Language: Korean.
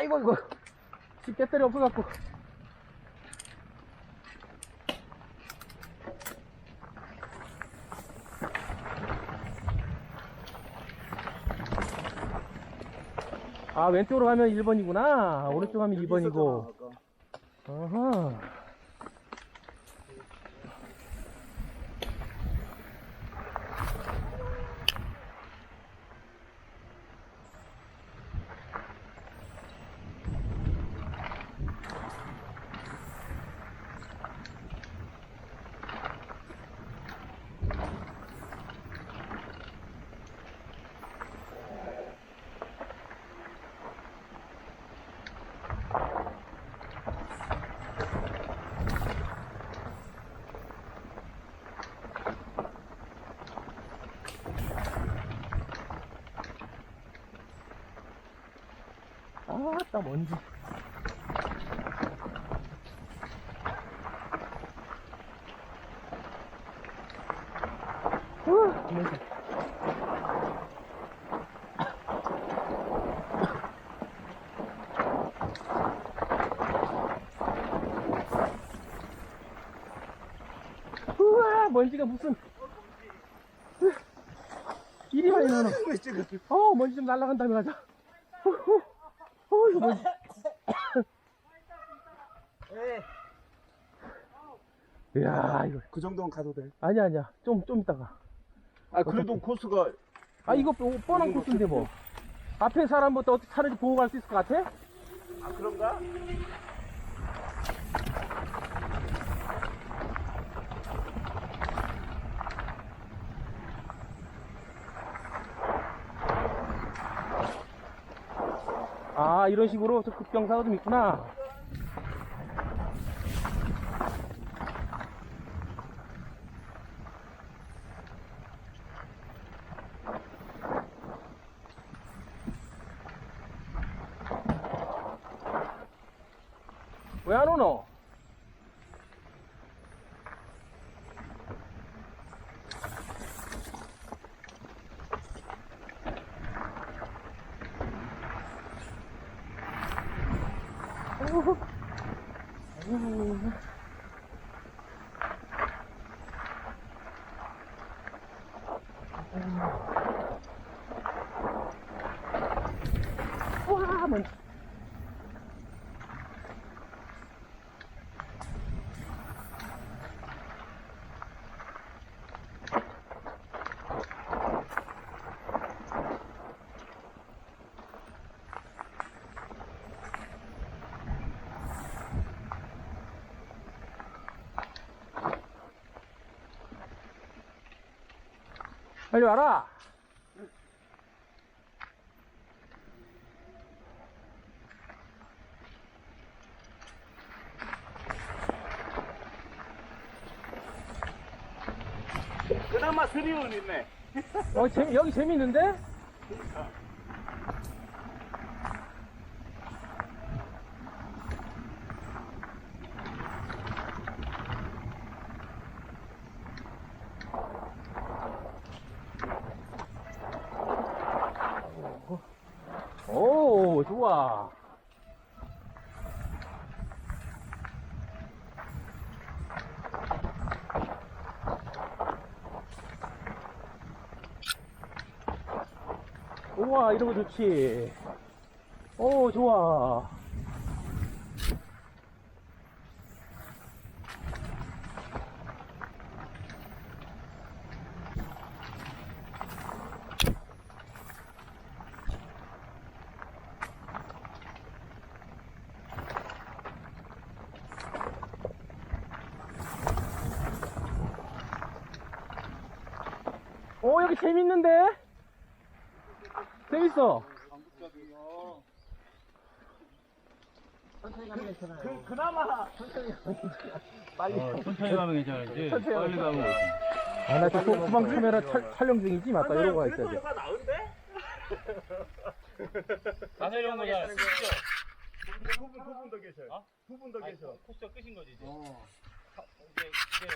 아이고, 이거. 집 배터리 없어갖고. 아, 왼쪽으로 가면 1번이구나. 오른쪽 가면 2번이고. 어허. 아따 먼지. 후, 먼지. 우와 먼지가 무슨. 이리 많이 나노 어? 먼지 좀 날라간 다음에 가자 어, 어, 어, 이거 뭐지? 이야, 이거. 그 정도는 가도 돼. 아니야, 아니야. 좀, 좀 이따가. 아, 그래도 코스가 아, 이거 뭐 뻔한 코스인데 뭐. 앞에 사람부터 어떻게 차를 보고 갈 수 있을 것 같아? 아 그런가? 아, 이런 식으로 저 급경사가 좀 있구나. 왜 안 오노? 아이 빨리 와라. 그나마 스리온 있네. 어, 재미, 여기 재밌는데? 오, 좋 아. 우와, 이런 거 좋지. 오, 좋아. 오, 여기 재밌는데? 재밌어. 그 그나마 빨리. 천천히 가면 괜찮은지 천천히 빨리 가면 아, 나 지금 후방 카메라 찰- 촬영 중이지? 맞다, 이러고 가 있어야 돼. 가 나은데? 이런 거야 두분 두 분 더 계셔요. 두분더 계셔. 코스가 끝인 거지 이제 어. 이제 이제